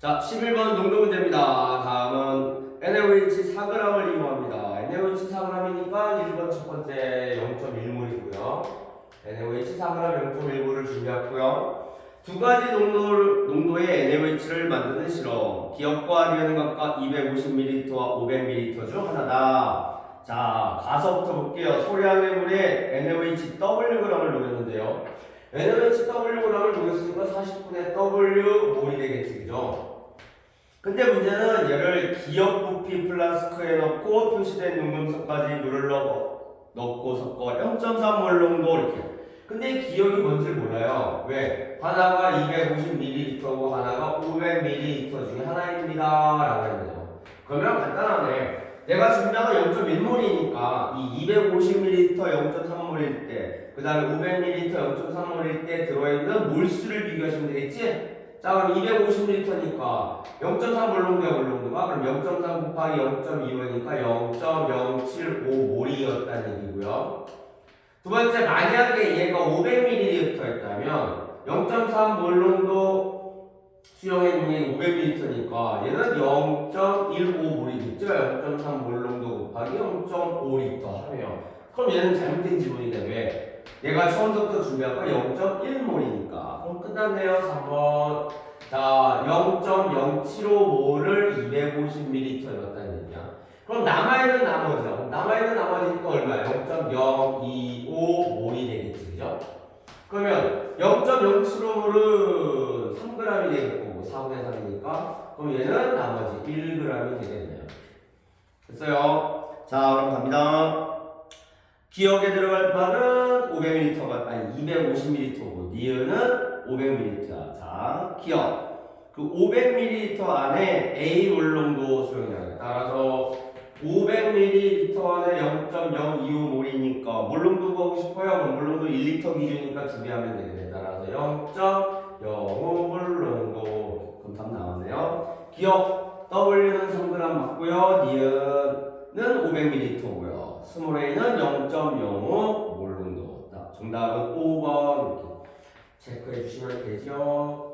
자, 11번 농도 문제입니다. 다음은 NaOH 4g을 이용합니다. NaOH 4g이니까 1번 첫 번째 0.1몰이고요. NaOH 4g 0.1몰을 준비했고요. 두 가지 농도, 농도의 NaOH를 만드는 실험. 기업과 리언은 각각 250ml와 500ml 중 하나다. 자, 가서부터 볼게요. 소량의 물에 NaOH Wg을 녹였는데요. NaOH Wg을 녹였으니까 40분의 W 몰이 되겠지, 그죠? 근데 문제는 얘를 기업 부피 플라스크에 넣고 표시된 녹음석까지 물을 넣어, 넣고 섞어 0.3몰 농도 이렇게. 근데 기억이 뭔지 몰라요. 왜? 하나가 250ml고 하나가 500ml 중에 하나입니다. 라고 했네요. 그러면 간단하네. 내가 건 0.1몰이니까 이 250ml 0.3몰일 때, 그 다음에 500ml 0.3몰일 때 들어있는 몰수를 비교하시면 되겠지? 자, 그럼 250ml니까 0.3몰 농도야, 몰 농도가? 그럼 0.3 곱하기 0.25니까 0.075몰이었다는 얘기고요. 두 번째, 만약에 얘가 500ml였다면 0.3몰 농도 수용의 용량이 500ml니까 얘는 0.15몰 이겠죠? 0.3 몰 농도 곱하기 0.5리터 하면 그럼 얘는 잘못된 지문이네 왜? 얘가 처음부터 준비한 거 0.1몰이니까 그럼 끝났네요 3번 자 0.075몰을 250ml 넣었다는 얘기야 그럼 남아있는 나머지요 남아있는 나머지니까 얼마야? 0.025몰이 되겠지 그죠? 그러면 0.075몰은 3g이 되겠고 4분의 3이니까 그럼 얘는 나머지 1g이 되겠네요 됐어요 자 그럼 갑니다 기억에 들어갈 바는 500ml가 아니 250ml고 니은은 500ml야. 자, 기억. 그 500ml 안에 A 물농도 수용량이야. 따라서 500ml 안에 0.025몰이니까 물농도 구하고 싶어요. 그럼 물농도 1리터 기준이니까 두배 하면 되겠네. 따라서 0.05 물농도. 그럼 답 나왔네요. 기억 W는 3g 맞고요. 니은은 500ml고요. 스몰 a는 0.05몰 정도. 정답은 5번 이렇게 체크해 주시면 되죠.